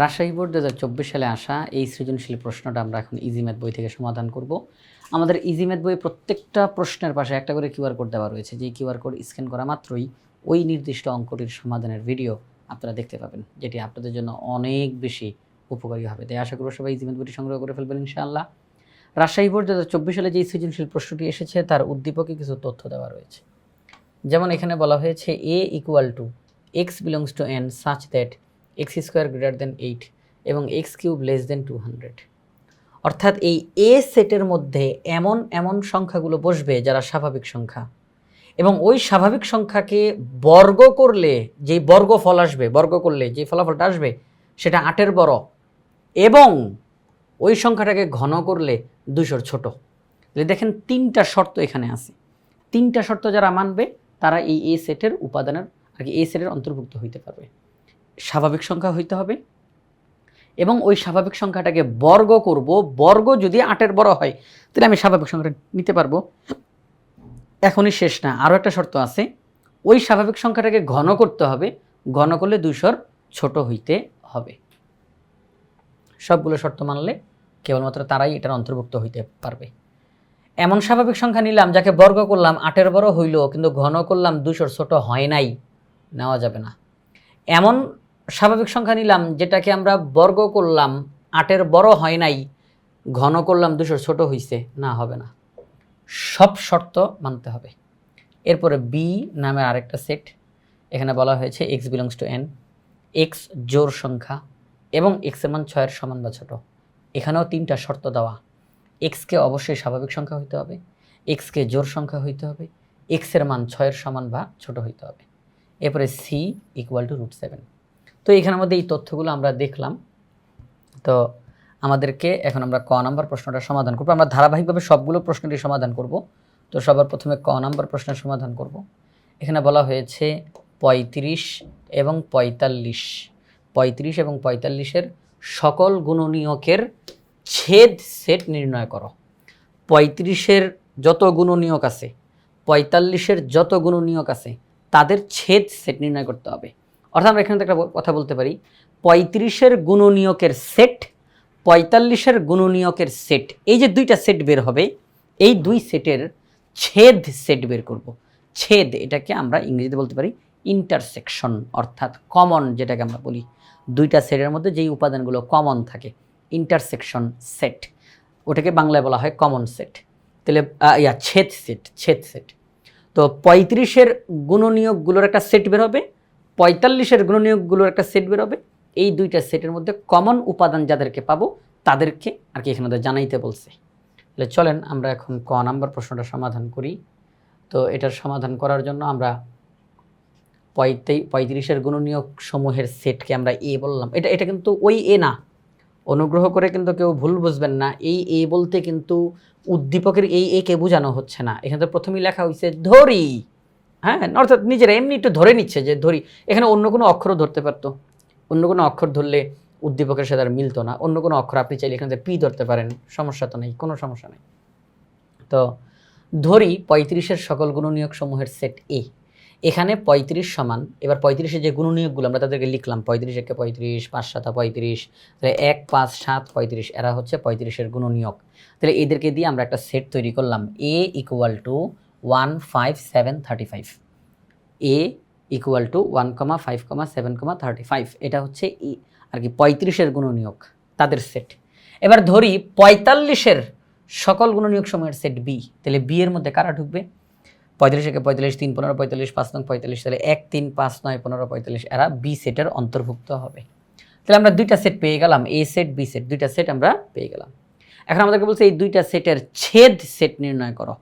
Rajshahi board দু হাজার চব্বিশ সালে আসা এই সৃজনশীল প্রশ্নটা আমরা এখন ইজি ম্যাথ বই থেকে সমাধান করব। আমাদের ইজি ম্যাথ বই প্রত্যেকটা প্রশ্নের পাশে একটা করে কিউআর কোড দেওয়া রয়েছে। যে কিউআর কোড স্ক্যান করা মাত্রই ওই নির্দিষ্ট অঙ্কটির সমাধানের ভিডিও আপনারা দেখতে পাবেন, যেটি আপনাদের জন্য অনেক বেশি উপকারী হবে। তাই আশা করব সবাই ইজি ম্যাথ বইটি সংগ্রহ করে ফেলবেন ইনশাআল্লাহ। রাজশাহী বোর্ড দু হাজার চব্বিশ সালে যে সৃজনশীল প্রশ্নটি এসেছে, তার উদ্দীপকে কিছু তথ্য দেওয়া রয়েছে। যেমন এখানে বলা হয়েছে A equal to X belongs to N such that X square greater than eight এবং X cube less than two hundred অর্থাৎ এই এ সেটের মধ্যে এমন এমন সংখ্যাগুলো বসবে যারা স্বাভাবিক সংখ্যা। এবং ওই স্বাভাবিক সংখ্যাকে বর্গ করলে, যেই বর্গ ফল আসবে, বর্গ করলে যে ফলাফলটা আসবে, সেটা আটের বড়। এবং ওই সংখ্যাটাকে ঘন করলে দুশোর ছোট। দেখেন তিনটা শর্ত এখানে আছে। তিনটা শর্ত যারা মানবে, তারা এই এ সেটের উপাদানের, আর কি এ সেটের অন্তর্ভুক্ত হইতে পারবে। স্বাভাবিক সংখ্যা হইতে হবে। এবং ওই স্বাভাবিক সংখ্যাটাকে বর্গ করব। বর্গ যদি আটের বড় হয়, তাহলে আমি স্বাভাবিক সংখ্যাটা নিতে পারব। এখনই শেষ না, আরও একটা শর্ত আছে। ওই স্বাভাবিক সংখ্যাটাকে ঘন করতে হবে। ঘন করলে দুইশোর ছোট হইতে হবে। সবগুলো শর্ত মানলে কেবলমাত্র তারাই এটার অন্তর্ভুক্ত হইতে পারবে। এমন স্বাভাবিক সংখ্যা নিলাম, যাকে বর্গ করলাম, আটের বড় হইল, কিন্তু ঘন করলাম দুশোর ছোট হয় নাই, নেওয়া যাবে না। এমন স্বাভাবিক সংখ্যা নিলাম, যেটাকে আমরা বর্গ করলাম, আটের বড় হয় নাই, ঘন করলাম দুশোর ছোট হইছে, না, হবে না। সব শর্ত মানতে হবে। এরপরে বি নামের আরেকটা সেট, এখানে বলা হয়েছে X belongs to N X জোর সংখ্যা এবং এক্সের মান ছয়ের সমান বা ছোট। এখানেও তিনটা শর্ত দেওয়া। এক্সকে অবশ্যই স্বাভাবিক সংখ্যা হইতে হবে এক্সকে জোর সংখ্যা হইতে হবে এক্সের মান ছয়ের সমান বা ছোট হইতে হবে। এরপরে C equal to root seven তো এখানের মধ্যে এই তথ্যগুলো আমরা দেখলাম। তো আমাদেরকে এখন আমরা ক নাম্বার প্রশ্নটা সমাধান করব। আমরা ধারাবাহিকভাবে সবগুলো প্রশ্নেরই সমাধান করব। তো সবার প্রথমে ক নাম্বার প্রশ্নের সমাধান করব। এখানে বলা হয়েছে পঁয়ত্রিশ এবং পঁয়তাল্লিশ। পঁয়ত্রিশ এবং পঁয়তাল্লিশের সকল গুণনীয়কের ছেদ সেট নির্ণয় করো। পঁয়ত্রিশের যত গুণনীয়ক আছে, পঁয়তাল্লিশের যত গুণনীয়ক আছে, তাদের ছেদ সেট নির্ণয় করতে হবে। অর্থাৎ আমরা এখানে একটা কথা বলতে পারি, পঁয়ত্রিশের গুণনীয়কের সেট পঁয়তাল্লিশের গুণনীয়কের সেট এই যে দুইটা সেট বের হবে, এই দুই সেটের ছেদ সেট বের করব। ছেদ এটাকে আমরা ইংরেজিতে বলতে পারি ইন্টারসেকশন অর্থাৎ কমন যেটাকে আমরা বলি। দুইটা সেটের মধ্যে যেই উপাদানগুলো কমন থাকে ইন্টারসেকশন সেট ওটাকে বাংলায় বলা হয় কমন সেট তাহলে ইয়া, ছেদ সেট ছেদ সেট তো পঁয়ত্রিশের গুণনীয়কগুলোর একটা সেট বের হবে পঁয়তাল্লিশের গুণনীয়কগুলোর একটা সেট বের হবে এই দুইটা সেটের মধ্যে কমন উপাদান যাদেরকে পাবো, তাদেরকে আর কি এখানে জানাইতে বলছে। তাহলে চলেন আমরা এখন ক নাম্বার প্রশ্নটা সমাধান করি। তো এটার সমাধান করার জন্য আমরা পঁয়তাই পঁয়ত্রিশের গুণনীয়ক সমূহের সেটকে আমরা এ বললাম। এটা এটা কিন্তু ওই এ না। অনুগ্রহ করে কিন্তু কেউ ভুল বুঝবেন না। এই এ বলতে কিন্তু উদ্দীপকের এই এ কে বোঝানো হচ্ছে না। এখানে তো প্রথমেই লেখা হয়েছে ধরি। হ্যাঁ অর্থাৎ নিজেরা এমনি একটু ধরে নিচ্ছে যে ধরি, এখানে অন্য কোনো অক্ষরও ধরতে পারতো। অন্য কোনো অক্ষর ধরলে উদ্দীপকের সাথে আর মিলতো না। অন্য কোনো অক্ষর আপনি চাইলে এখানে পি ধরতে পারেন, সমস্যা তো নেই, কোনো সমস্যা নেই। তো ধরি পঁয়ত্রিশের সকল গুণনীয়ক সমূহের সেট এ এখানে পঁয়ত্রিশ সমান, এবার পঁয়ত্রিশের যে গুণনীয়কগুলো আমরা তাদেরকে লিখলাম, পঁয়ত্রিশ একে পঁয়ত্রিশ, পাঁচ সাতা পঁয়ত্রিশ, তাহলে এক, পাঁচ, সাত, পঁয়ত্রিশ, এরা হচ্ছে পঁয়ত্রিশের গুণনীয়ক। তাহলে এদেরকে দিয়ে আমরা একটা সেট তৈরি করলাম A equal to one five seven thirty five A equal to one comma five comma seven comma thirty five এটা হচ্ছে ই, আর কি পঁয়ত্রিশের গুণনীয়ক, তাদের সেট এবার ধরি পঁয়তাল্লিশের সকল গুণনীয়ক সময়ের সেট বি তাহলে বি এর মধ্যে কারা ঢুকবে? পঁয়তাল্লিশ একে পঁয়তাল্লিশ, তিন পনেরো, পঁয়তাল্লিশ, পাঁচ নয় পঁয়তাল্লিশ, তাহলে এক, তিন, পাঁচ, নয়, পনেরো, পঁয়তাল্লিশ, এরা বি সেটের অন্তর্ভুক্ত হবে। তাহলে আমরা দুইটা সেট পেয়ে গেলাম এ সেট বি সেট দুইটা সেট আমরা পেয়ে গেলাম। এখন আমাদেরকে বলছে এই দুইটা সেটের ছেদ সেট নির্ণয় করো।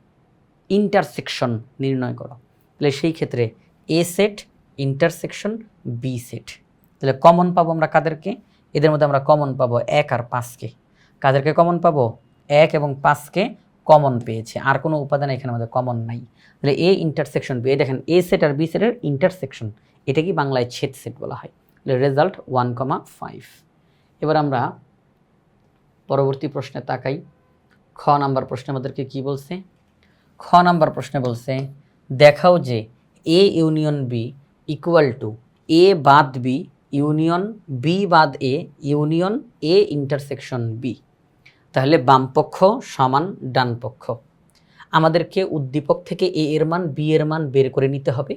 ইন্টারসেকশন নির্ণয় করো। তাহলে সেই ক্ষেত্রে A set intersection B set তাহলে কমন পাবো আমরা কাদেরকে? এদের মধ্যে আমরা কমন পাবো এক আর পাঁচকে। কাদেরকে কমন পাবো? এক এবং পাঁচকে কমন পেয়েছে। আর কোনো উপাদান এখানে আমাদের কমন নাই। তাহলে এ ইন্টারসেকশন বি দেখেন এ সেট আর বি সেটের ইন্টারসেকশন এটা কি বাংলায় ছেদ সেট বলা হয়? তাহলে রেজাল্ট ওয়ান কমা ফাইভ এবার আমরা পরবর্তী প্রশ্নে তাকাই। খ নাম্বার প্রশ্নে আমাদেরকে কি বলছে? খ নাম্বার প্রশ্নে বলছে, দেখাও যে A union B equal to A বাদ বি ইউনিয়ন বি বাদ A union A intersection B তাহলে বামপক্ষ সমান ডান পক্ষ। আমাদেরকে উদ্দীপক থেকে এ এর মান বি এর মান বের করে নিতে হবে।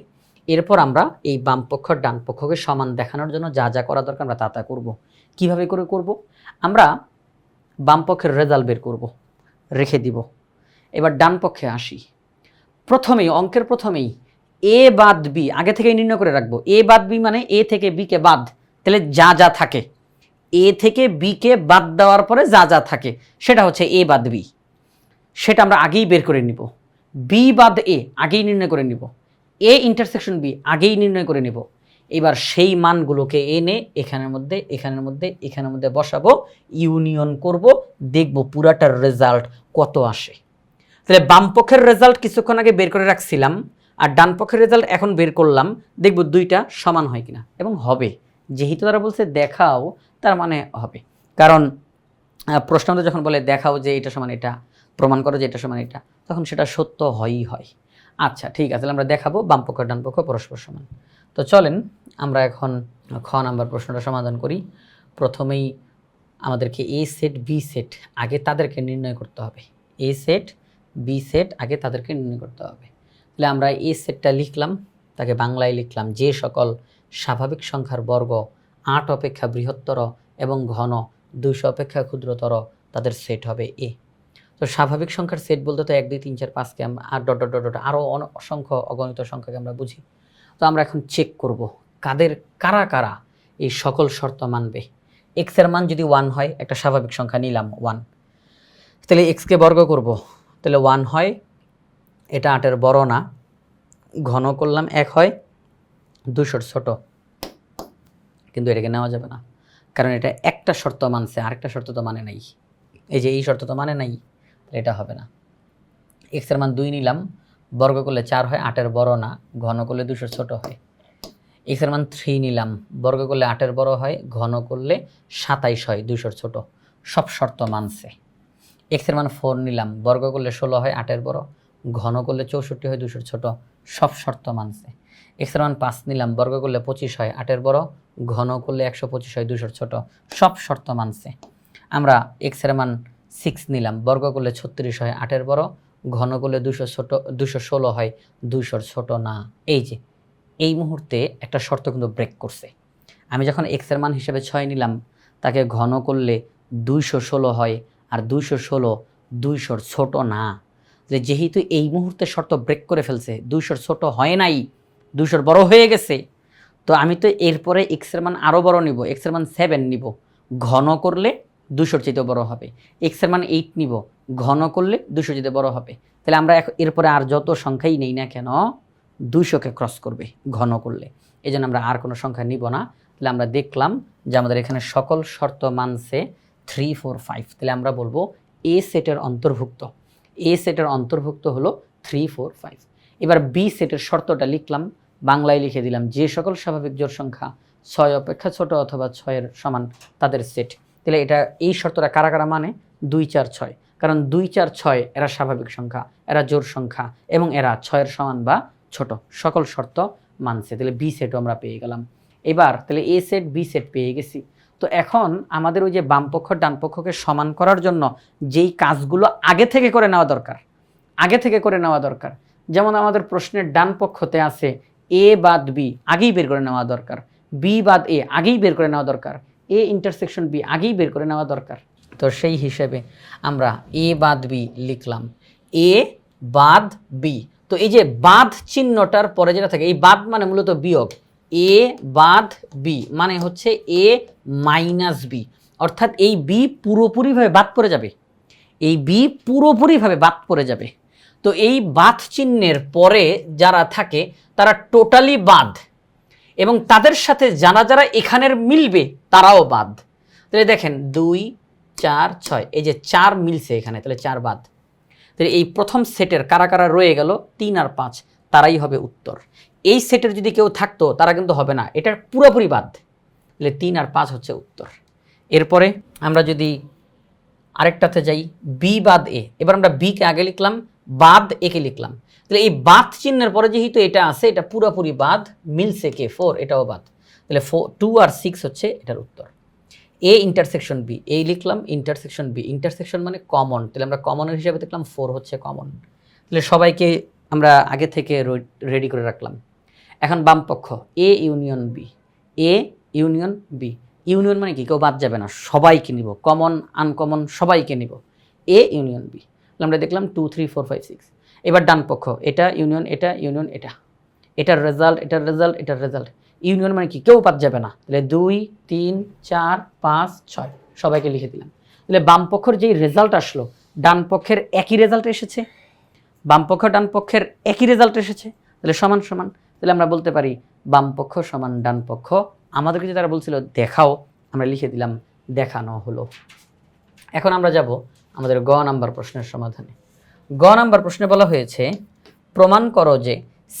এরপর আমরা এই বামপক্ষ ডান পক্ষকে সমান দেখানোর জন্য যা যা করা দরকার আমরা তা তা করব। কীভাবে করে করব? আমরা বামপক্ষের রেজাল্ট বের করব। রেখে দিব। এবার ডান পক্ষে আসি। প্রথমেই, অঙ্কের প্রথমেই এ বাদ বি, আগে থেকেই নির্ণয় করে রাখব। এ বাদ বি মানে এ থেকে বিকে বাদ, তাহলে যা যা থাকে। এ থেকে বিকে বাদ দেওয়ার পরে যা যা থাকে, সেটা হচ্ছে এ বাদ বি। সেটা আমরা আগেই বের করে নিব। বি বাদ এ, আগেই নির্ণয় করে নিব। এ ইন্টারসেকশন বি, আগেই নির্ণয় করে নিব। এবার সেই মানগুলোকে এনে এখানের মধ্যে এখানের মধ্যে এখানের মধ্যে বসাবো, ইউনিয়ন করব, দেখব পুরাটার রেজাল্ট কত আসে। তাহলে বাম পক্ষের রেজাল্ট কিছুক্ষণ আগে বের করে রাখছিলাম আর ডান পক্ষের রেজাল্ট এখন বের করলাম দেখব দুইটা সমান হয় কিনা এবং হবে। যেহেতু তারা বলছে দেখাও তার মানে হবে। কারণ আহ, প্রশ্নতে যখন বলে দেখাও যে এটা সমান এটা প্রমাণ করো যে এটা সমান এটা তখন সেটা সত্য হয়ই হয়। আচ্ছা ঠিক আছে তাহলে আমরা দেখাবো বাম পক্ষ ডান পক্ষ পরস্পর সমান। তো চলেন আমরা এখন খ নাম্বার প্রশ্নটা সমাধান করি। প্রথমেই আমাদেরকে এ সেট বি সেট আগে তাদেরকে নির্ণয় করতে হবে। এ সেট বি সেট আগে তাদেরকে নির্ণয় করতে হবে। তাহলে আমরা এ সেটটা লিখলাম, তাকে বাংলায় লিখলাম, যে সকল স্বাভাবিক সংখ্যার বর্গ আট অপেক্ষা বৃহত্তর এবং ঘন দুইশো অপেক্ষা ক্ষুদ্রতর তাদের সেট হবে এ তো স্বাভাবিক সংখ্যার সেট বলতে তো এক, দুই, তিন, চার, পাঁচকে আমরা আর ডট ডট ডট আরও অসংখ্য অগণিত সংখ্যাকে আমরা বুঝি। তো আমরা এখন চেক করব কাদের, কারা কারা এই সকল শর্ত মানবে। এক্সের মান যদি ওয়ান হয়, একটা স্বাভাবিক সংখ্যা নিলাম ওয়ান তাহলে এক্সকে বর্গ করব। তাহলে ওয়ান হয়, এটা আটের বড় না, ঘন করলাম এক হয়, দুশোর ছোট। কিন্তু এটাকে নেওয়া যাবে না, কারণ এটা একটা শর্ত মানছে, আরেকটা শর্ত তো মানে নাই। এই যে এই শর্ত তো মানে নাই, তাহলে এটা হবে না। এক্সের মান দুই নিলাম, বর্গ করলে চার হয়, আটের বড় না, ঘন করলে দুশোর ছোট হয়। এক্সের মান থ্রি নিলাম, বর্গ করলে আটের বড় হয়, ঘন করলে সাতাইশ হয়, দুশোর ছোট। সব শর্ত মানছে। এক্সের মান ফোর নিলাম। বর্গ করলে ষোলো হয় আটের বড়, ঘন করলে চৌষট্টি হয় দুশোর ছোট, সব শর্ত মানছে। এক্সের মান পাঁচ নিলাম, বর্গ করলে পঁচিশ হয় আটের বড়, ঘন করলে একশো পঁচিশ হয় দুশোর ছোট, সব শর্ত মানছে। আমরা এক্সের মান সিক্স নিলাম, বর্গ করলে ছত্রিশ হয় আটের বড়, ঘন করলে দুশো ছোট, দুশো ষোলো হয় দুশোর ছোট না। এই যে, এই মুহূর্তে একটা শর্ত কিন্তু ব্রেক করছে। আমি যখন এক্সের মান হিসেবে ছয় নিলাম, তাকে ঘন করলে দুইশো ষোলো হয় আর দুইশো ষোলো, দুইশোর ছোট না। যে যেহেতু এই মুহূর্তে শর্ত ব্রেক করে ফেলছে, দুইশোর ছোট হয় নাই, দুইশোর বড় হয়ে গেছে, তো আমি তো এরপরে এক্সের মান আরও বড় নিব, এক্সের মান সেভেন নিব। ঘন করলে দুশোর চেয়েতেও বড় হবে, এক্সের মান এইট নিব, ঘন করলে দুশো চেয়ে বড় হবে। তাহলে আমরা এরপরে আর যত সংখ্যাই নেই না কেন, দুইশোকে ক্রস করবে ঘন করলে। এই আমরা আর কোনো সংখ্যা নিব না। তাহলে আমরা দেখলাম যে আমাদের এখানে সকল শর্ত মানছে থ্রি ফোর ফাইভ তাহলে আমরা বলব এ সেটের অন্তর্ভুক্ত। এ সেটের অন্তর্ভুক্ত হলো থ্রি ফোর ফাইভ এবার বি সেটের শর্তটা লিখলাম, বাংলায় লিখে দিলাম, যে সকল স্বাভাবিক জোড় সংখ্যা ছয় অপেক্ষা ছোট অথবা ছয়ের সমান তাদের সেট তাহলে এটা, এই শর্তটা কারা কারা মানে? দুই, চার, ছয়। কারণ দুই, চার, ছয়, এরা স্বাভাবিক সংখ্যা, এরা জোড় সংখ্যা এবং এরা ছয়ের সমান বা ছোট। সকল শর্ত মানছে। তাহলে বি সেটও আমরা পেয়ে গেলাম। এবার, তাহলে এ সেট বি সেট পেয়ে গেছি। তো এখন আমাদের ওই যে বামপক্ষ, ডানপক্ষকে সমান করার জন্য যেই কাজগুলো আগে থেকে করে নেওয়া দরকার, আগে থেকে করে নেওয়া দরকার, যেমন আমাদের প্রশ্নের ডান পক্ষতে আছে এ বাদ বি, আগেই বের করে নেওয়া দরকার, বি বাদ এ, আগেই বের করে নেওয়া দরকার, এ ইন্টারসেকশন বি, আগেই বের করে নেওয়া দরকার। তো সেই হিসেবে আমরা এ বাদ বি লিখলাম, এ বাদ বি। তো এই যে বাদ চিহ্নটার পরে যেটা থাকে, এই বাদ মানে মূলত বিয়োগ এ বাদ বি মানে হচ্ছে এ মাইনাস বি অর্থাৎ এই বি পুরোপুরিভাবে বাদ পড়ে যাবে। এই বি পুরোপুরিভাবে বাদ পড়ে যাবে। তো এই বাদ চিহ্নের পরে যারা থাকে, তারা টোটালি বাদ। এবং তাদের সাথে যারা যারা এখানের মিলবে, তারাও বাদ। তাহলে দেখেন, দুই, চার, ছয়, এই যে চার মিলছে এখানে, তাহলে চার বাদ। তাহলে এই প্রথম সেটের কারা কারা রয়ে গেল, তিন আর পাঁচ, তারাই হবে উত্তর। এই সেটের যদি কেউ থাকতো, তারা কিন্তু হবে না। এটার পুরোপুরি বাদ। তাহলে তিন আর পাঁচ হচ্ছে উত্তর। এরপরে আমরা যদি আরেকটাতে যাই, বি বাদ এ। এবার আমরা বিকে আগে লিখলাম, বাদ একে লিখলাম। তাহলে এই বাদ চিহ্নের পরে যেহেতু এটা আছে, এটা পুরোপুরি বাদ, মিলছে কে? ফোর, এটাও বাদ। তাহলে ফোর টু আর সিক্স হচ্ছে এটার উত্তর। এ ইন্টারসেকশন বি, এই লিখলাম ইন্টারসেকশন বি। ইন্টারসেকশন মানে কমন তাহলে আমরা কমনের হিসাবে দেখলাম ফোর হচ্ছে কমন তাহলে সবাইকে আমরা আগে থেকে রেডি করে রাখলাম। এখন বাম পক্ষ A union B A union B union মানে কি? কেউ বাদ যাবে না, সবাইকে নিব কমন আনকমন সবাইকে নিব। এ ইউনিয়ন বি আমরা দেখলাম two three four five six এবার ডান পক্ষ, এটা ইউনিয়ন এটা ইউনিয়ন এটা। এটার রেজাল্ট এটার রেজাল্ট এটার রেজাল্ট ইউনিয়ন মানে কি? কেউ বাদ যাবে না। তাহলে দুই, তিন, চার, পাঁচ, ছয়। সবাইকে লিখে দিলাম। তাহলে বাম পক্ষের যেই রেজাল্ট আসলো, ডান পক্ষের একই রেজাল্ট এসেছে। বাম পক্ষ, ডান পক্ষের একই রেজাল্ট এসেছে। তাহলে সমান সমান। তাহলে আমরা বলতে পারি বাম পক্ষ সমান ডান পক্ষ। আমাদেরকে যে তারা বলছিল দেখাও, আমরা লিখে দিলাম দেখানো হলো। এখন আমরা যাব আমাদের গ নাম্বার প্রশ্নের সমাধানে। গ নাম্বার প্রশ্নে বলা হয়েছে, প্রমাণ করো যে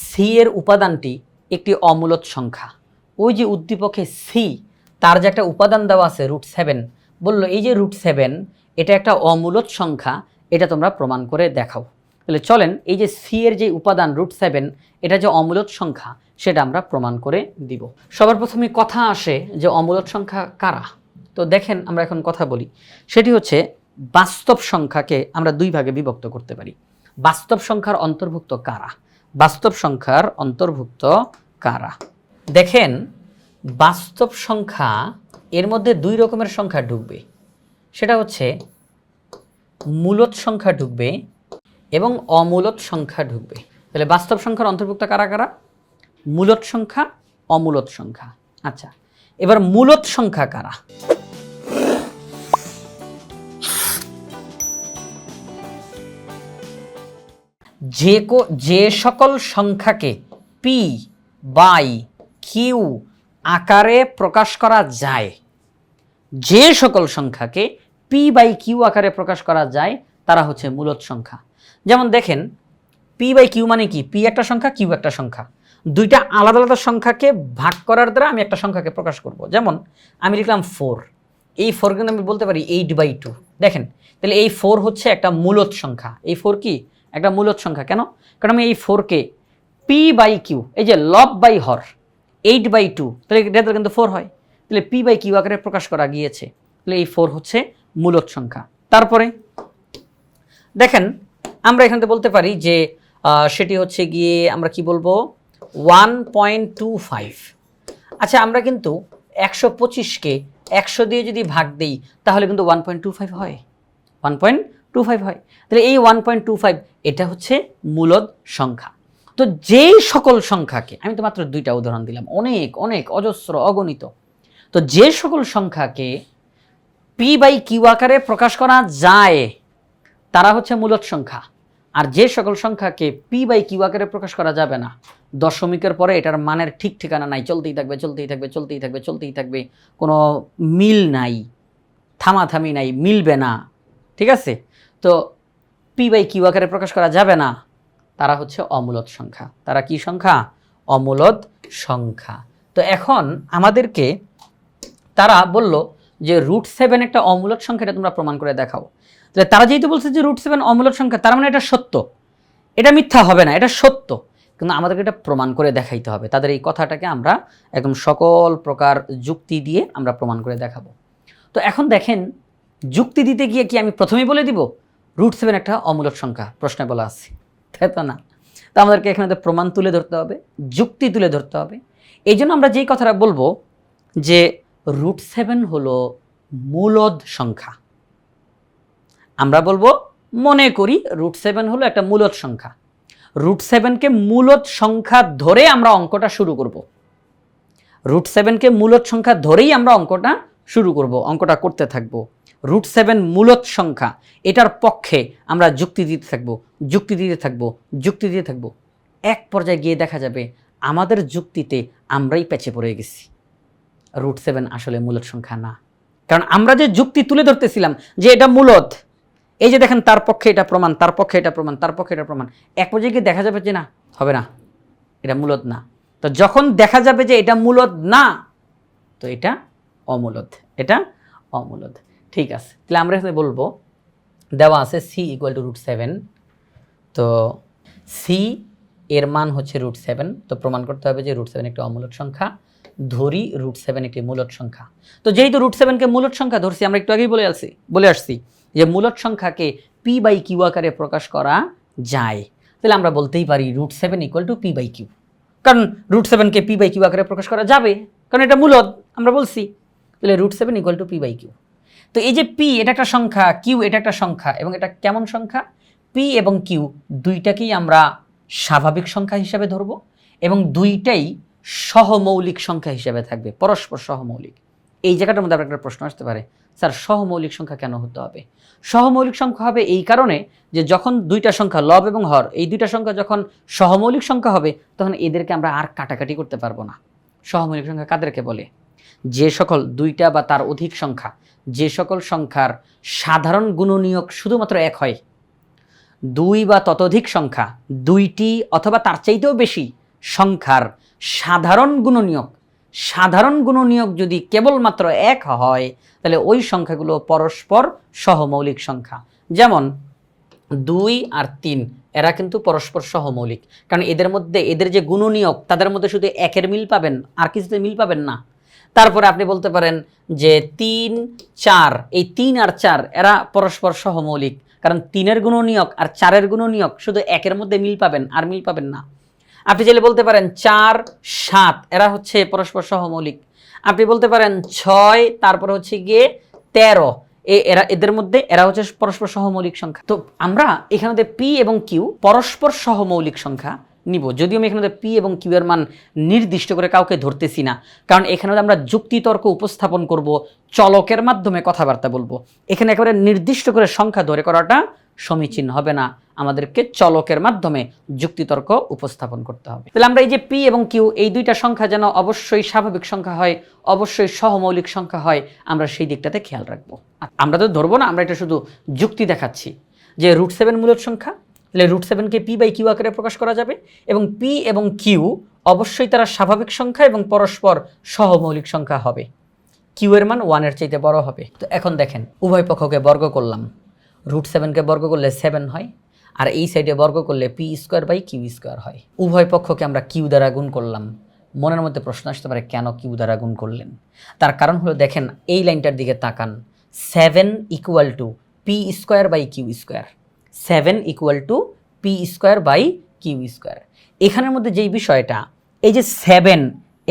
সি এর উপাদানটি একটি অমূলত সংখ্যা। ওই যে উদ্দীপকে সি তার যে একটা উপাদান দেওয়া আছে রুট সেভেন বলল এই যে রুট সেভেন এটা একটা অমূলত সংখ্যা, এটা তোমরা প্রমাণ করে দেখাও। তাহলে চলেন, এই যে সি এর যে উপাদান রুট সেভেন, এটা যে অমূলত সংখ্যা, সেটা আমরা প্রমাণ করে দিব। সবার প্রথমে কথা আসে যে অমূলত সংখ্যা কারা? তো দেখেন, আমরা এখন কথা বলি। সেটি হচ্ছে বাস্তব সংখ্যাকে আমরা দুই ভাগে বিভক্ত করতে পারি। বাস্তব সংখ্যার অন্তর্ভুক্ত কারা? বাস্তব সংখ্যার অন্তর্ভুক্ত কারা? দেখেন, বাস্তব সংখ্যা এর মধ্যে দুই রকমের সংখ্যা ঢুকবে। সেটা হচ্ছে, মূলত সংখ্যা ঢুকবে এবং অমূলত সংখ্যা ঢুকবে। তাহলে বাস্তব সংখ্যার অন্তর্ভুক্ত কারা কারা? মূলত সংখ্যা, অমূলত সংখ্যা। আচ্ছা এবার মূলত সংখ্যা কারা? যে যে সকল সংখ্যাকে পি বাই কিউ আকারে প্রকাশ করা যায়, যে সকল সংখ্যাকে পি বাই কিউ আকারে প্রকাশ করা যায়, তারা হচ্ছে মূলত সংখ্যা। যেমন দেখেন পি বাই কিউ মানে কি? পি একটা সংখ্যা কিউ একটা সংখ্যা। দুইটা আলাদা আলাদা সংখ্যাকে ভাগ করার দ্বারা আমি একটা সংখ্যাকে প্রকাশ করব। যেমন, আমি লিখলাম ফোর এই ফোর কিন্তু আমি বলতে পারি এইট বাই টু দেখেন, তাহলে এই ফোর হচ্ছে একটা মূলত সংখ্যা। এই ফোর কি? একটা মূলত সংখ্যা। কেন? কারণ আমি এই ফোরকে পি বাই কিউ এই যে লব বাই হর এইট বাই টু তাহলে এটা কিন্তু ফোর হয়। তাহলে পি বাই কিউ আকারে প্রকাশ করা গিয়েছে। তাহলে এই ফোর হচ্ছে মূলত সংখ্যা। তারপরে দেখেন আমরা এখান থেকে বলতে পারি যে সেটি হচ্ছে গিয়ে আমরা কি বলব? ওয়ান পয়েন্ট টু ফাইভ আচ্ছা আমরা কিন্তু একশো পঁচিশকে একশো দিয়ে যদি ভাগ দিই, তাহলে কিন্তু ওয়ান পয়েন্ট টু ফাইভ হয়। ওয়ান পয়েন্ট টু ফাইভ হয়। তাহলে এই ওয়ান পয়েন্ট টু ফাইভ এটা হচ্ছে মূলদ সংখ্যা। তো যেই সকল সংখ্যাকে, আমি তো মাত্র দুইটা উদাহরণ দিলাম, অনেক অনেক, অজস্র, অগণিত। তো যে সকল সংখ্যাকে পি বাই কিউ আকারে প্রকাশ করা যায়, তারা হচ্ছে মূলত সংখ্যা। আর যে সকল সংখ্যাকে পি বাই কিউ আকারে প্রকাশ করা যাবে না, দশমিকের পরে এটার মানের ঠিক ঠিকানা নাই, চলতেই থাকবে চলতেই থাকবে চলতেই থাকবে চলতেই থাকবে, কোনো মিল নাই, থামাথামি নাই, মিলবে না, ঠিক আছে? তো পি বাই কিউ আকারে প্রকাশ করা যাবে না, তারা হচ্ছে অমূলত সংখ্যা। তারা কি সংখ্যা? অমূলত সংখ্যা। তো এখন আমাদেরকে তারা বলল যে রুট সেভেন একটা অমূলত সংখ্যা এটা তোমরা প্রমাণ করে দেখাও। তাহলে তারা যেহেতু বলছে যে রুট সেভেন অমূলক সংখ্যা, তার মানে এটা সত্য। এটা মিথ্যা হবে না, এটা সত্য। কিন্তু আমাদেরকে এটা প্রমাণ করে দেখাইতে হবে। তাদের এই কথাটাকে আমরা একদম সকল প্রকার যুক্তি দিয়ে আমরা প্রমাণ করে দেখাবো। তো এখন দেখেন, যুক্তি দিতে গিয়ে কি আমি প্রথমেই বলে দিব? রুট সেভেন একটা অমূলক সংখ্যা, প্রশ্নে বলা আছে। তাই তো না? তো আমাদেরকে এখানে তো প্রমাণ তুলে ধরতে হবে, যুক্তি তুলে ধরতে হবে। এই জন্য আমরা যেই কথাটা বলব যে রুট সেভেন হলো মূলদ সংখ্যা। আমরা বলব মনে করি রুট সেভেন হলো একটা মূলত সংখ্যা। রুট সেভেনকে মূলত সংখ্যা ধরে আমরা অঙ্কটা শুরু করব। রুট সেভেনকে মূলত সংখ্যা ধরেই আমরা অঙ্কটা শুরু করব, অঙ্কটা করতে থাকব। রুট সেভেন মূলত সংখ্যা, এটার পক্ষে আমরা যুক্তি দিতে থাকব, যুক্তি দিতে থাকব, যুক্তি দিতে থাকব। এক পর্যায়ে গিয়ে দেখা যাবে আমাদের যুক্তিতে আমরাই পেঁচে পড়ে গেছি। রুট সেভেন আসলে মূলত সংখ্যা না। কারণ আমরা যে যুক্তি তুলে ধরতেছিলাম যে এটা মূলদ এই যে দেখেন তার পক্ষে এটা প্রমাণ, তার পক্ষে এটা প্রমাণ, তার পক্ষে এটা প্রমাণ। এক পর্যায়ে গিয়ে দেখা যাবে যে না, হবে না, এটা মূলত না। তো যখন দেখা যাবে যে এটা মূলত না, তো এটা অমূলদ এটা অমূলদ। ঠিক আছে, তাহলে আমরা এখানে বলব, দেওয়া আছে C equal to root seven তো সি এর মান হচ্ছে রুট সেভেন তো প্রমাণ করতে হবে যে রুট সেভেন একটি অমূলক সংখ্যা, ধরি রুট সেভেন একটি মূলত সংখ্যা। তো যেহেতু রুট সেভেনকে মূলত সংখ্যা ধরছি, আমরা একটু আগেই বলে আসছি বলে আসছি। যে মূলদ সংখ্যাকে পি বাই কিউ আকারে প্রকাশ করা যায়। তাহলে আমরা বলতেই পারি root seven equal to P by Q কারণ রুট সেভেনকে পি বাই কিউ আকারে প্রকাশ করা যাবে, কারণ এটা মূলদ, আমরা বলছি। তাহলে root seven equal to P by Q তো এই যে পি এটা একটা সংখ্যা কিউ এটা একটা সংখ্যা, এবং এটা কেমন সংখ্যা? পি এবং কিউ দুইটাকেই আমরা স্বাভাবিক সংখ্যা হিসাবে ধরব, এবং দুইটাই সহমৌলিক সংখ্যা হিসাবে থাকবে, পরস্পর সহমৌলিক। এই জায়গাটার মধ্যে আপনার একটা প্রশ্ন আসতে পারে। স্যার, সহমৌলিক সংখ্যা কেন হতে হবে? সহমৌলিক সংখ্যা হবে এই কারণে যে যখন দুইটা সংখ্যা লব এবং হর, এই দুইটা সংখ্যা যখন সহমৌলিক সংখ্যা হবে, তখন এদেরকে আমরা আর কাটাকাটি করতে পারব না। সহমৌলিক সংখ্যা কাদেরকে বলে? যে সকল দুইটা বা তার অধিক সংখ্যা, যে সকল সংখ্যার সাধারণ গুণনীয়ক শুধুমাত্র এক হয়। দুই বা ততোধিক সংখ্যা, দুইটি অথবা তার চাইতেও বেশি সংখ্যার সাধারণ গুণনীয়ক সাধারণ গুণনীয়ক যদি কেবলমাত্র এক হয়, তাহলে ওই সংখ্যাগুলো পরস্পর সহমৌলিক সংখ্যা। যেমন দুই আর তিন, এরা কিন্তু পরস্পর সহমৌলিক। কারণ এদের মধ্যে, এদের যে গুণনীয়ক, তাদের মধ্যে শুধু একের মিল পাবেন, আর কিছুতে মিল পাবেন না। তারপরে আপনি বলতে পারেন যে তিন, চার, এই তিন আর চার, এরা পরস্পর সহমৌলিক। কারণ তিনের গুণনীয়ক আর চারের গুণনীয়ক শুধু একের মধ্যে মিল পাবেন, আর মিল পাবেন না। আপনি চাইলে বলতে পারেন চার, সাত, এরা হচ্ছে পরস্পর সহমৌলিক। আপনি বলতে পারেন ছয়, তারপর হচ্ছে গিয়ে তেরো। এরা, এদের মধ্যে এরা হচ্ছে পরস্পর সহমৌলিক সংখ্যা। তো আমরা এখানে পি এবং কিউ, পরস্পর সহমৌলিক সংখ্যা নিব। যদিও আমি এখানে পি এবং কিউ এর মান নির্দিষ্ট করে কাউকে ধরতেছি না, কারণ এখানে আমরা যুক্তিতর্ক উপস্থাপন করব, চলকের মাধ্যমে কথাবার্তা বলব, এখানে একেবারে নির্দিষ্ট করে সংখ্যা ধরে করাটা সমীচীন হবে না। আমাদেরকে চলকের মাধ্যমে যুক্তিতর্ক উপস্থাপন করতে হবে। তাহলে আমরা এই যে পি এবং কিউ এই দুইটা সংখ্যা যেন অবশ্যই স্বাভাবিক সংখ্যা হয়, অবশ্যই সহমৌলিক সংখ্যা হয়, আমরা সেই দিকটাতে খেয়াল রাখব। আমরা তো ধরবো না, আমরা এটা শুধু যুক্তি দেখাচ্ছি। যে রুট সেভেন মূলত সংখ্যা, তাহলে রুট সেভেনকে পি বাই কিউ আকারে প্রকাশ করা যাবে এবং পি এবং কিউ অবশ্যই তারা স্বাভাবিক সংখ্যা এবং পরস্পর সহমৌলিক সংখ্যা হবে। কিউ এর মান ওয়ানের চাইতে বড় হবে। তো এখন দেখেন, উভয় পক্ষকে বর্গ করলাম। রুট সেভেনকে বর্গ করলে সেভেন হয়, আর এই সাইডে বর্গ করলে P square by Q square হয়। উভয় পক্ষকে আমরা কিউ দ্বারা গুণ করলাম। মনের মধ্যে প্রশ্ন আসতে পারে, কেন কিউ দ্বারা গুণ করলেন? তার কারণ হলো, দেখেন, এই লাইনটার দিকে তাকান। Seven equal to P square by Q square seven equal to P square by Q square এখানের মধ্যে যেই বিষয়টা, এই যে সেভেন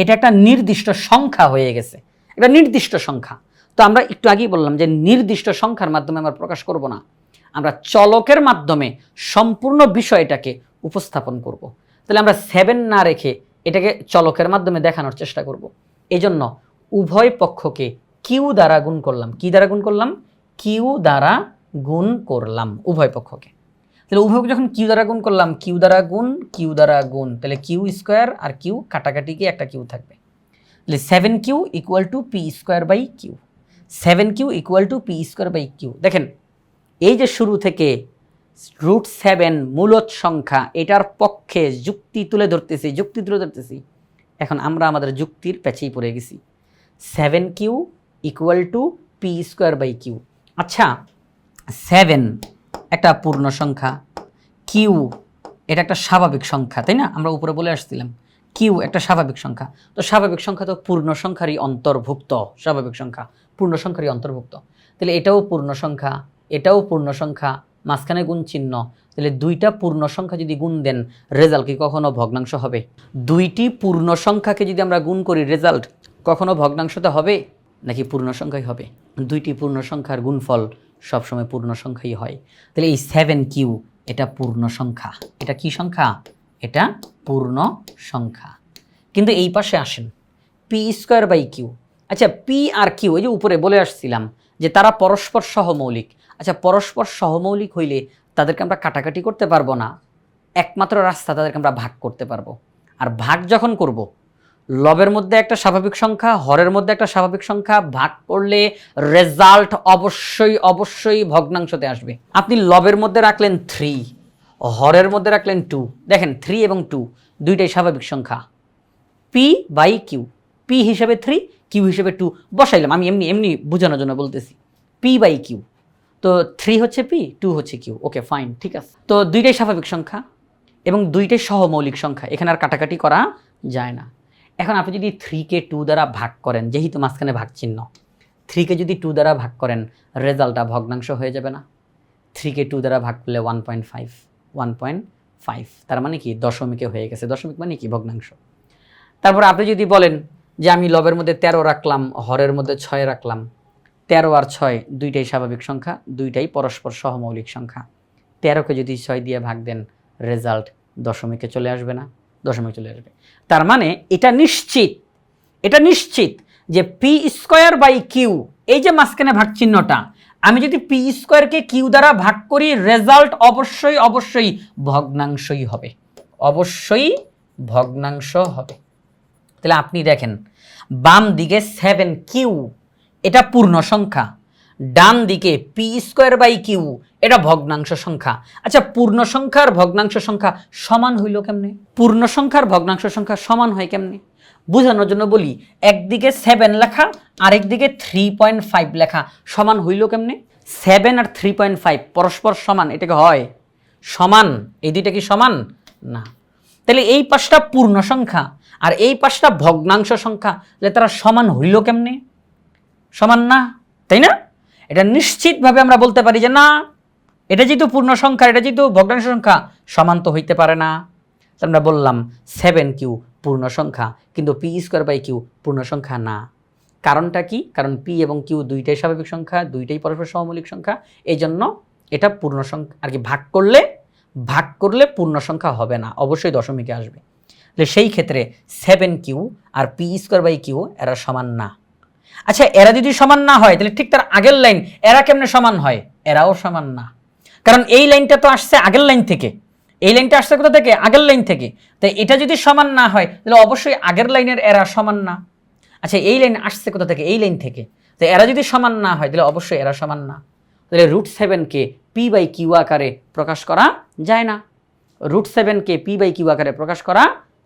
এটা একটা নির্দিষ্ট সংখ্যা হয়ে গেছে। একটা নির্দিষ্ট সংখ্যা। তো আমরা একটু আগেই বললাম যে নির্দিষ্ট সংখ্যার মাধ্যমে আমরা প্রকাশ করব না। আমরা চলকের মাধ্যমে সম্পূর্ণ বিষয়টাকে উপস্থাপন করব। তাহলে আমরা সেভেন না রেখে এটাকে চলকের মাধ্যমে দেখানোর চেষ্টা করব। এজন্য উভয় পক্ষকে কিউ দ্বারা গুণ করলাম। কি দ্বারা গুণ করলাম? কিউ দ্বারা গুণ করলাম উভয় পক্ষকে। তাহলে উভয়কে যখন কিউ দ্বারা গুণ করলাম কিউ দ্বারা গুণ কিউ দ্বারা গুণ, তাহলে কিউ স্কোয়ার আর কিউ কাটাকাটি গিয়ে একটা কিউ থাকবে। তাহলে seven Q equal to P square by Q seven Q equal to P square by Q দেখেন, এই যে শুরু থেকে রুট সেভেন মূলত সংখ্যা, এটার পক্ষে যুক্তি তুলে ধরতেছি, যুক্তি তুলে ধরতেছি। এখন আমরা আমাদের যুক্তির প্যাচেই পড়ে গেছি। Seven Q equal to P square by Q আচ্ছা সেভেন একটা পূর্ণ সংখ্যা কিউ এটা একটা স্বাভাবিক সংখ্যা, তাই না? আমরা উপরে বলে আসছিলাম। কিউ একটা স্বাভাবিক সংখ্যা। তো স্বাভাবিক সংখ্যা তো পূর্ণ সংখ্যারই অন্তর্ভুক্ত, স্বাভাবিক সংখ্যা। পূর্ণ সংখ্যারই অন্তর্ভুক্ত। তাহলে এটাও পূর্ণ সংখ্যা, এটাও পূর্ণ সংখ্যা, মাঝখানে গুণ চিহ্ন। তাহলে দুইটা পূর্ণ সংখ্যা যদি গুণ দেন রেজাল্ট কি কখনো ভগ্নাংশ হবে? দুইটি পূর্ণ সংখ্যাকে যদি আমরা গুণ করি রেজাল্ট কখনো ভগ্নাংশতে হবে নাকি পূর্ণ সংখ্যাই হবে? দুইটি পূর্ণ সংখ্যার গুণফল সবসময় পূর্ণ সংখ্যাই হয়। তাহলে এই সেভেন কিউ, এটা পূর্ণ সংখ্যা। এটা কি সংখ্যা? এটা পূর্ণ সংখ্যা। কিন্তু এই পাশে আসেন। পি স্কোয়ার বাই কিউ আচ্ছা পি আর কিউ এই যে উপরে বলে আসছিলাম যে তারা পরস্পর সহমৌলিক। আচ্ছা পরস্পর সহমৌলিক হইলে তাদেরকে আমরা কাটাকাটি করতে পারব না। একমাত্র রাস্তা তাদেরকে আমরা ভাগ করতে পারব। আর ভাগ যখন করব, লবের মধ্যে একটা স্বাভাবিক সংখ্যা, হরের মধ্যে একটা স্বাভাবিক সংখ্যা, ভাগ করলে রেজাল্ট অবশ্যই অবশ্যই ভগ্নাংশতে আসবে। আপনি লবের মধ্যে রাখলেন থ্রি হরের মধ্যে রাখলেন টু দেখেন থ্রি এবং টু দুইটাই স্বাভাবিক সংখ্যা। পি বাই কিউ পি হিসেবে থ্রি কিউ হিসেবে টু বসাইলাম, আমি এমনি এমনি বোঝানোর জন্য বলতেছি। পি বাই কিউ তো থ্রি হচ্ছে পি টু হচ্ছে কিউ ওকে ফাইন ঠিক আছে। তো দুইটাই স্বাভাবিক সংখ্যা এবং দুইটাই সহমৌলিক সংখ্যা। এখানে আর কাটাকাটি করা যায় না। এখন আপনি যদি থ্রিকে টু দ্বারা ভাগ করেন, যেহেতু মাঝখানে ভাগ চিহ্ন থ্রিকে যদি টু দ্বারা ভাগ করেন রেজাল্টটা ভগ্নাংশ হয়ে যাবে না। থ্রিকে টু দ্বারা ভাগ করলে one point five one point five তার মানে কি? দশমিকে হয়ে গেছে। দশমিক মানে কি? ভগ্নাংশ। তারপর আপনি যদি বলেন যে আমি লবের মধ্যে তেরো রাখলাম, হরের মধ্যে ছয় রাখলাম, তেরো আর ছয় দুইটাই স্বাভাবিক সংখ্যা, দুইটাই পরস্পর সহমৌলিক সংখ্যা। তেরোকে যদি ছয় দিয়ে ভাগ দেন, রেজাল্ট দশমিকে চলে আসবে না, দশমিকে চলে আসবে। তার মানে এটা নিশ্চিত এটা নিশ্চিত যে পি স্কোয়ার বাই কিউ, এই যে মাঝখানে ভাগ চিহ্নটা আমি যদি পি স্কোয়ারকে কিউ দ্বারা ভাগ করি রেজাল্ট অবশ্যই অবশ্যই ভগ্নাংশই হবে। অবশ্যই ভগ্নাংশ হবে। তাহলে আপনি দেখেন, বাম দিকে সেভেন কিউ এটা পূর্ণ সংখ্যা। ডান দিকে পি স্কোয়ার বাই কিউ এটা ভগ্নাংশ সংখ্যা। আচ্ছা পূর্ণ সংখ্যার ভগ্নাংশ সংখ্যা সমান হইল কেমনে? পূর্ণ সংখ্যার ভগ্নাংশ সংখ্যা সমান হয় কেমনে? বোঝানোর জন্য বলি, একদিকে সেভেন লেখা, আরেকদিকে থ্রি পয়েন্ট ফাইভ লেখা। সমান হইল কেমনে? সেভেন আর থ্রি পয়েন্ট ফাইভ পরস্পর সমান এটাকে হয়? সমান। এই দুইটা কি সমান? না। তাহলে এই পাশটা পূর্ণ সংখ্যা আর এই পাশটা ভগ্নাংশ সংখ্যা, তাহলে তারা সমান হইল কেমনে? সমান না? তাই না? এটা নিশ্চিতভাবে আমরা বলতে পারি যে না, এটা যেহেতু পূর্ণ সংখ্যা, এটা যেহেতু ভগ্নাংশ সংখ্যা, সমান তো হইতে পারে না। আমরা বললাম সেভেন কিউ পূর্ণ সংখ্যা কিন্তু পি স্কোয়ার বাই কিউ পূর্ণ সংখ্যা না। কারণটা কি? কারণ পি এবং কিউ দুইটাই স্বাভাবিক সংখ্যা, দুইটাই পরস্পর সহমৌলিক সংখ্যা এই জন্য এটা পূর্ণ সংখ্যা আর কি ভাগ করলে ভাগ করলে পূর্ণ সংখ্যা হবে না, অবশ্যই দশমিকে আসবে। তাহলে সেই ক্ষেত্রে সেভেন কিউ আর পি স্কোয়ার বাই কিউ এরা সমান না। আচ্ছা এরা যদি সমান না হয়, তাহলে ঠিক তার আগের লাইন, এরা কেমনে সমান হয়? এরাও সমান না। কারণ এই লাইনটা তো আসছে আগের লাইন থেকে। এই লাইনটা আসছে কোথা থেকে? আগের লাইন থেকে। তাই এটা যদি সমান না হয়, তাহলে অবশ্যই আগের লাইনের এরা সমান না। আচ্ছা এই লাইন আসছে কোথা থেকে? এই লাইন থেকে। তো এরা যদি সমান না হয়, তাহলে অবশ্যই এরা সমান না। তাহলে রুট সেভেনকে পি বাই কিউ আকারে প্রকাশ করা যায় না। রুট সেভেনকে পি বাই কিউ আকারে প্রকাশ করা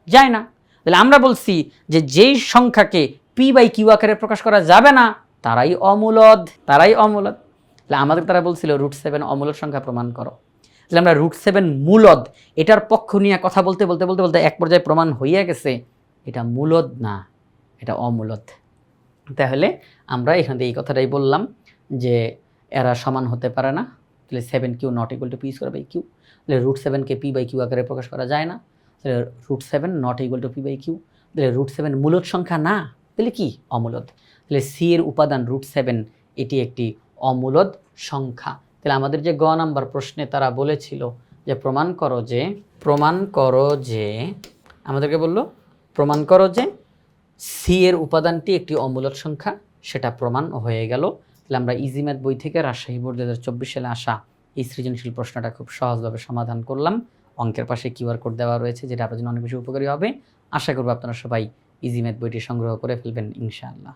যায় না। তাহলে আমরা বলছি যে যেই সংখ্যাকে পি বাই কিউ আকারে প্রকাশ করা যাবে না, তারাই অমূলদ তারাই অমূলদ। তাহলে আমাদের তারা বলছিল রুট সেভেন অমূলদ সংখ্যা প্রমাণ করো। তাহলে আমরা রুট সেভেন মূলদ, এটার পক্ষ নিয়ে কথা বলতে বলতে বলতে বলতে এক পর্যায়ে প্রমাণ হইয়া গেছে, এটা মূলদ না, এটা অমূলদ। তাহলে আমরা এখান থেকে এই কথাটাই বললাম যে এরা সমান হতে পারে না, তাহলে seven Q not equal to P square by Q তাহলে রুট সেভেনকে পি বাই কিউ আকারে প্রকাশ করা যায় না, তাহলে root seven not equal to P by Q তাহলে রুট সেভেন মূলদ সংখ্যা না, তাহলে কি? অমূলদ। তাহলে সি এর উপাদান রুট সেভেন এটি একটি অমূলদ সংখ্যা। তাহলে আমাদের যে গ নাম্বার প্রশ্নে তারা বলেছিল যে, প্রমাণ করো যে, প্রমাণ করো যে, আমাদেরকে বলল, প্রমাণ করো যে সি এর উপাদানটি একটি অমূলদ সংখ্যা, সেটা প্রমাণ হয়ে গেল। তাহলে আমরা ইজি ম্যাথ বই থেকে রাজশাহী বোর্ড দু হাজার চব্বিশ সালে আসা এই সৃজনশীল প্রশ্নটা খুব সহজভাবে সমাধান করলাম। অঙ্কের পাশে কিউআর কোড দেওয়া রয়েছে, যেটা আপনার জন্য অনেক বেশি উপকারী হবে। আশা করব আপনারা সবাই ইজি ম্যাথ বইটি সংগ্রহ করে ফেলবেন, ইনশাআল্লাহ।